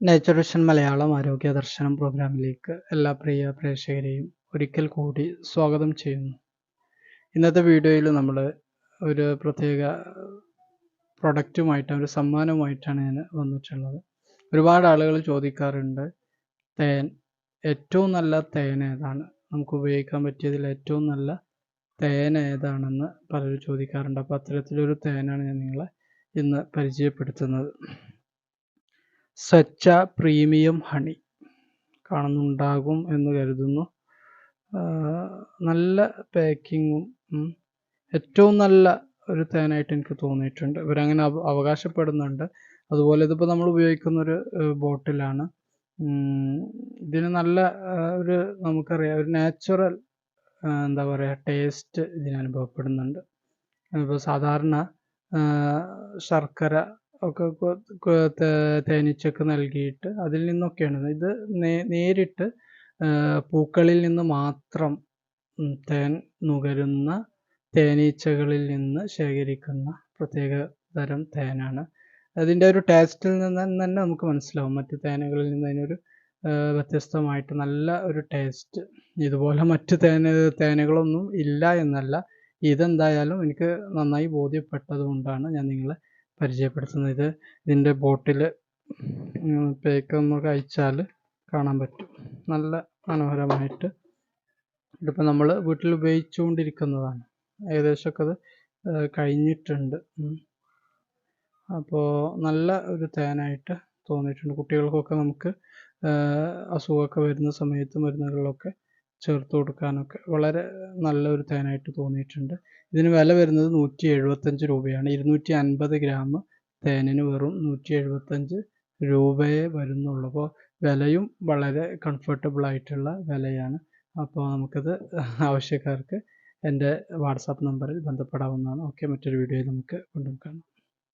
Nature vision Malayalam ആരോഗ്യ ദർശനം പ്രോഗ്രാമിലേക്ക് എല്ലാ പ്രിയ പ്രേക്ഷകരെയും ഒരിക്കൽ കൂടി സ്വാഗതം ചെയ്യുന്നു. ഇന്നത്തെ വീഡിയോയിൽ നമ്മൾ ഒരു പ്രത്യേക പ്രൊഡക്റ്റുമായിട്ടാണ് ഒരു സമ്മാനവുമായിട്ടാണ് ഞാൻ വന്നിട്ടുള്ളത്. ഒരുപാട് ആളുകൾ ചോദിക്കാറുണ്ട് തേൻ ഏറ്റവും നല്ല തേൻ ഏതാണ്? നമുക്ക് ഉപയോഗിക്കാൻ പറ്റിയതിൽ ഏറ്റവും നല്ല തേൻ ഏതാണെന്ന് പലരും ചോദിക്കാറുണ്ട്. അപ്പോൾ അത്തരത്തിലൊരു തേനാണ് ഞാൻ നിങ്ങളെ ഇന്ന് പരിചയപ്പെടുത്തുന്നത്. സ്വച്ഛ പ്രീമിയം ഹണി കാണുന്നുണ്ടാകും എന്ന് കരുതുന്നു. നല്ല പാക്കിങ്ങും ഏറ്റവും നല്ല ഒരു തേനായിട്ട് എനിക്ക് തോന്നിയിട്ടുണ്ട്. ഇവരങ്ങനെ അവകാശപ്പെടുന്നുണ്ട്. അതുപോലെ ഇതിപ്പോൾ നമ്മൾ ഉപയോഗിക്കുന്ന ഒരു ബോട്ടിലാണ്. ഇതിന് നല്ല ഒരു നമുക്കറിയാം ഒരു നാച്ചുറൽ എന്താ പറയുക ടേസ്റ്റ് ഇതിന് അനുഭവപ്പെടുന്നുണ്ട്. ഇപ്പോൾ സാധാരണ ശർക്കര ഒക്കെ തേനീച്ചക്ക് നൽകിയിട്ട് അതിൽ നിന്നൊക്കെയാണ്. ഇത് നേരിട്ട് പൂക്കളിൽ നിന്ന് മാത്രം തേൻ നുകരുന്ന തേനീച്ചകളിൽ നിന്ന് ശേഖരിക്കുന്ന പ്രത്യേക തരം തേനാണ്. അതിന്റെ ഒരു ടേസ്റ്റിൽ നിന്ന് തന്നെ നമുക്ക് മനസ്സിലാവും. മറ്റ് തേനുകളിൽ നിന്ന് അതിനൊരു വ്യത്യസ്തമായിട്ട് നല്ല ഒരു ടേസ്റ്റ്. ഇതുപോലെ മറ്റ് തേന തേനുകളൊന്നും ഇല്ല എന്നല്ല. ഇതെന്തായാലും എനിക്ക് നന്നായി ബോധ്യപ്പെട്ടത് കൊണ്ടാണ് ഞാൻ നിങ്ങളെ പരിചയപ്പെടുത്തുന്നത്. ഇത് ഇതിന്റെ ബോട്ടിൽ പേക്ക് നമുക്ക് അയച്ചാൽ കാണാൻ പറ്റും. നല്ല മനോഹരമായിട്ട് ഇതിപ്പോൾ നമ്മൾ വീട്ടിൽ ഉപയോഗിച്ചുകൊണ്ടിരിക്കുന്നതാണ്. ഏകദേശമൊക്കെ അത് കഴിഞ്ഞിട്ടുണ്ട്. അപ്പോൾ നല്ല ഒരു തേനായിട്ട് തോന്നിയിട്ടുണ്ട്. കുട്ടികൾക്കൊക്കെ നമുക്ക് അസുഖമൊക്കെ വരുന്ന സമയത്ത് മരുന്നുകളിലൊക്കെ ചേർത്ത് കൊടുക്കാനൊക്കെ വളരെ നല്ലൊരു തേനായിട്ട് തോന്നിയിട്ടുണ്ട്. ഇതിന് വില വരുന്നത് നൂറ്റി എഴുപത്തഞ്ച് രൂപയാണ്. ഇരുന്നൂറ്റി അൻപത് ഗ്രാം തേനിന് വെറും നൂറ്റി എഴുപത്തഞ്ച് രൂപയെ വരുന്നുള്ളൂ. അപ്പോൾ വിലയും വളരെ കംഫർട്ടബിൾ ആയിട്ടുള്ള വിലയാണ്. അപ്പോൾ നമുക്കത് ആവശ്യക്കാർക്ക് എന്റെ വാട്സാപ്പ് നമ്പറിൽ ബന്ധപ്പെടാവുന്നതാണ്. ഓക്കെ മറ്റൊരു വീഡിയോയിൽ നമുക്ക് വീണ്ടും കാണാം.